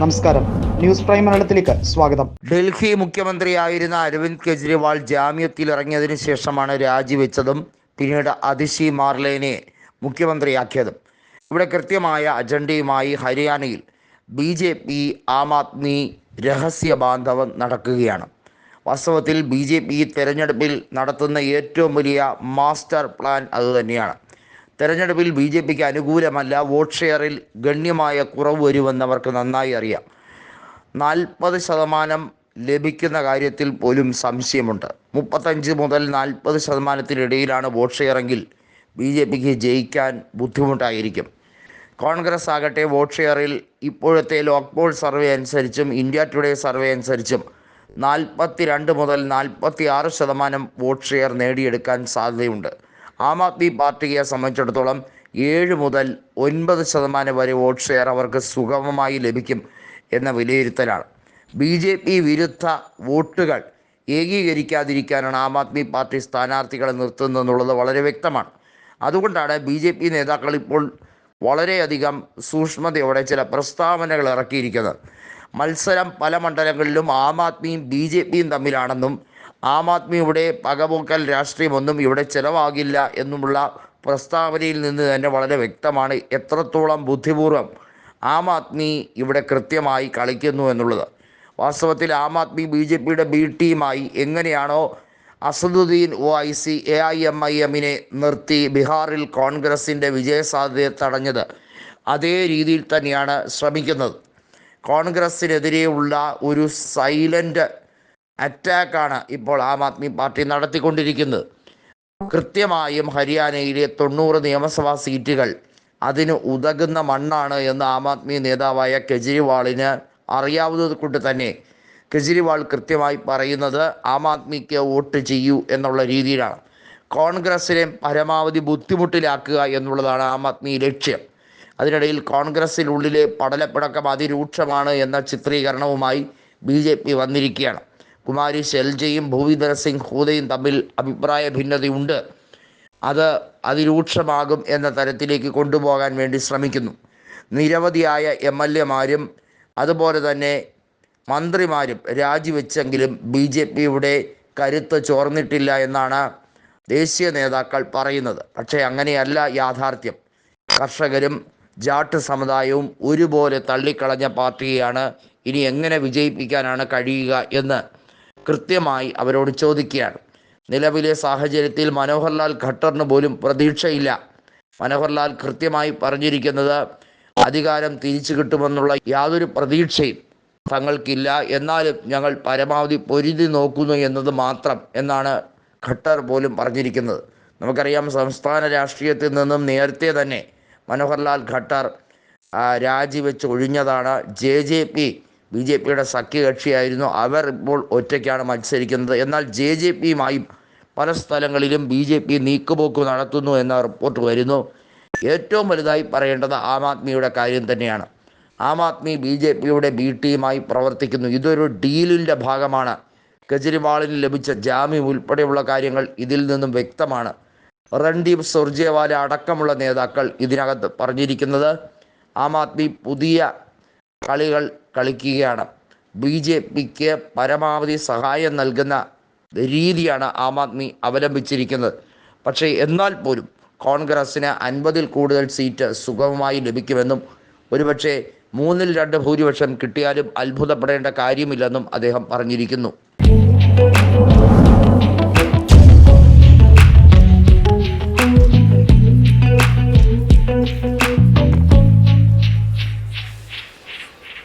നമസ്കാരം. News prime മലയാളത്തിലേക്ക് സ്വാഗതം. ഡൽഹി മുഖ്യമന്ത്രിയായിരുന്ന അരവിന്ദ് കെജ്രിവാൾ ജാമ്യത്തിൽ ഇറങ്ങിയതിന് ശേഷമാണ് രാജിവെച്ചതും പിന്നീട് അതിശി മാർലേനെ മുഖ്യമന്ത്രിയാക്കിയതും. ഇവിടെ കൃത്യമായ അജണ്ടയുമായി ഹരിയാനയിൽ B J P Aam Aadmi രഹസ്യ ബാന്ധവം നടക്കുകയാണ്. വാസ്തവത്തിൽ ബി ജെ പി തെരഞ്ഞെടുപ്പിൽ നടത്തുന്ന ഏറ്റവും വലിയ മാസ്റ്റർ പ്ലാൻ അതുതന്നെയാണ്. തെരഞ്ഞെടുപ്പിൽ ബി ജെ പിക്ക് അനുകൂലമല്ല വോട്ട് ഷെയറിൽ ഗണ്യമായ കുറവ് വരുമെന്നവർക്ക് നന്നായി അറിയാം. നാൽപ്പത് ശതമാനം ലഭിക്കുന്ന കാര്യത്തിൽ പോലും സംശയമുണ്ട്. മുപ്പത്തഞ്ച് മുതൽ നാൽപ്പത് ശതമാനത്തിനിടയിലാണ് വോട്ട് ഷെയറെങ്കിൽ ബി ജെ പിക്ക് ജയിക്കാൻ ബുദ്ധിമുട്ടായിരിക്കും. കോൺഗ്രസ് ആകട്ടെ വോട്ട് ഷെയറിൽ ഇപ്പോഴത്തെ ലോക്പോൾ സർവേ അനുസരിച്ചും ഇന്ത്യ ടുഡേ സർവേ അനുസരിച്ചും നാൽപ്പത്തി രണ്ട് മുതൽ നാൽപ്പത്തി ആറ് ശതമാനം വോട്ട് ഷെയർ നേടിയെടുക്കാൻ സാധ്യതയുണ്ട്. ആം ആദ്മി പാർട്ടിയെ സംബന്ധിച്ചിടത്തോളം ഏഴ് മുതൽ ഒൻപത് ശതമാനം വരെ വോട്ട് ഷെയർ അവർക്ക് സുഗമമായി ലഭിക്കും എന്ന വിലയിരുത്തലാണ്. ബി ജെ പി വിരുദ്ധ വോട്ടുകൾ ഏകീകരിക്കാതിരിക്കാനാണ് ആം ആദ്മി പാർട്ടി സ്ഥാനാർത്ഥികളെ നിർത്തുന്നതെന്നുള്ളത് വളരെ വ്യക്തമാണ്. അതുകൊണ്ടാണ് ബി ജെ പി നേതാക്കൾ ഇപ്പോൾ വളരെയധികം സൂക്ഷ്മതയോടെ ചില പ്രസ്താവനകൾ ഇറക്കിയിരിക്കുന്നത്. മത്സരം പല മണ്ഡലങ്ങളിലും ആം ആദ്മിയും ബി ജെ പിയും തമ്മിലാണെന്നും ആം ആദ്മിയുടെ പകപോക്കൽ രാഷ്ട്രീയമൊന്നും ഇവിടെ ചെലവാകില്ല എന്നുമുള്ള പ്രസ്താവനയിൽ നിന്ന് തന്നെ വളരെ വ്യക്തമാണ് എത്രത്തോളം ബുദ്ധിപൂർവം ആം ആദ്മി ഇവിടെ കൃത്യമായി കളിക്കുന്നു എന്നുള്ളത്. വാസ്തവത്തിൽ ആം ആദ്മി ബി ജെ പിയുടെ ബി ടീമായി എങ്ങനെയാണോ Asaduddin Owaisi A I M I എമ്മിനെ നിർത്തി ബീഹാറിൽ കോൺഗ്രസിന്റെ വിജയസാധ്യതയെ തടഞ്ഞത് അതേ രീതിയിൽ തന്നെയാണ് ശ്രമിക്കുന്നത്. കോൺഗ്രസ്സിനെതിരെയുള്ള ഒരു സൈലന്റ് അറ്റാക്കാണ് ഇപ്പോൾ ആം ആദ്മി പാർട്ടി നടത്തിക്കൊണ്ടിരിക്കുന്നത്. കൃത്യമായും ഹരിയാനയിലെ തൊണ്ണൂറ് നിയമസഭാ സീറ്റുകൾ അതിന് ഉതകുന്ന മണ്ണാണ് എന്ന് ആം ആദ്മി നേതാവായ കെജ്രിവാളിന് അറിയാവുന്നത് കൊണ്ട് തന്നെ കെജ്രിവാൾ കൃത്യമായി പറയുന്നത് ആം ആദ്മിക്ക് വോട്ട് ചെയ്യൂ എന്നുള്ള രീതിയിലാണ്. കോൺഗ്രസിനെ പരമാവധി ബുദ്ധിമുട്ടിലാക്കുക എന്നുള്ളതാണ് ആം ആദ്മി ലക്ഷ്യം. അതിനിടയിൽ കോൺഗ്രസിനുള്ളിലെ പടലപ്പിണക്കം അതിരൂക്ഷമാണ് എന്ന ചിത്രീകരണവുമായി ബി ജെ പി വന്നിരിക്കുകയാണ്. കുമാരി ഷെൽജയും ഭൂവിന്ദർ സിംഗ് ഹൂദയും തമ്മിൽ അഭിപ്രായ ഭിന്നതയുണ്ട്. അത് അതിരൂക്ഷമാകും എന്ന തരത്തിലേക്ക് കൊണ്ടുപോകാൻ വേണ്ടി ശ്രമിക്കുന്നു. നിരവധിയായ എം എൽ എമാരും അതുപോലെ തന്നെ മന്ത്രിമാരും രാജിവെച്ചെങ്കിലും ബി ജെ പിയുടെ കരുത്ത് ചോർന്നിട്ടില്ല എന്നാണ് ദേശീയ നേതാക്കൾ പറയുന്നത്. പക്ഷേ അങ്ങനെയല്ല യാഥാർത്ഥ്യം. കർഷകരും ജാട്ട് സമുദായവും ഒരുപോലെ തള്ളിക്കളഞ്ഞ പാർട്ടിയെയാണ് ഇനി എങ്ങനെ വിജയിപ്പിക്കാനാണ് കഴിയുക എന്ന് കൃത്യമായി അവരോട് ചോദിക്കുകയാണ്. നിലവിലെ സാഹചര്യത്തിൽ മനോഹർലാൽ ഖട്ടറിന് പോലും പ്രതീക്ഷയില്ല. മനോഹർലാൽ കൃത്യമായി പറഞ്ഞിരിക്കുന്നത് അധികാരം തിരിച്ചു കിട്ടുമെന്നുള്ള യാതൊരു പ്രതീക്ഷയും തങ്ങൾക്കില്ല. എന്നാലും ഞങ്ങൾ പരമാവധി പൊരുതി നോക്കുന്നു എന്നത് മാത്രം എന്നാണ് ഖട്ടർ പോലും പറഞ്ഞിരിക്കുന്നത്. നമുക്കറിയാം സംസ്ഥാന രാഷ്ട്രീയത്തിൽ നിന്നും നേരത്തെ തന്നെ മനോഹർലാൽ ഖട്ടർ രാജിവെച്ച് ഒഴിഞ്ഞതാണ്. J J P B J പിയുടെ സഖ്യകക്ഷിയായിരുന്നു. അവർ ഇപ്പോൾ ഒറ്റയ്ക്കാണ് മത്സരിക്കുന്നത്. എന്നാൽ ജെ ജെ പിയുമായും പല സ്ഥലങ്ങളിലും ബി ജെ പി നീക്കുപോക്ക് നടത്തുന്നു എന്ന റിപ്പോർട്ട് വരുന്നു. ഏറ്റവും വലുതായി പറയേണ്ടത് ആം ആദ്മിയുടെ കാര്യം തന്നെയാണ്. ആം ആദ്മി ബി ജെ പിയുടെ ബി ടീമായി പ്രവർത്തിക്കുന്നു. ഇതൊരു ഡീലിന്റെ ഭാഗമാണ്. കെജ്രിവാളിന് ലഭിച്ച ജാമ്യം ഉൾപ്പെടെയുള്ള കാര്യങ്ങൾ ഇതിൽ നിന്നും വ്യക്തമാണ്. റൺദീപ് സുർജേവാല അടക്കമുള്ള നേതാക്കൾ ഇതിനകത്ത് പറഞ്ഞിരിക്കുന്നത് ആം ആദ്മി പുതിയ കളികൾ കളിക്കുകയാണ്. ബി ജെ പിക്ക് പരമാവധി സഹായം നൽകുന്ന രീതിയാണ് ആം ആദ്മി അവലംബിച്ചിരിക്കുന്നത്. പക്ഷേ എന്നാൽ പോലും കോൺഗ്രസ്സിന് അൻപതിൽ കൂടുതൽ സീറ്റ് സുഗമമായി ലഭിക്കുമെന്നും ഒരുപക്ഷെ മൂന്നിൽ രണ്ട് ഭൂരിപക്ഷം കിട്ടിയാലും അത്ഭുതപ്പെടേണ്ട കാര്യമില്ലെന്നും അദ്ദേഹം പറഞ്ഞിരിക്കുന്നു.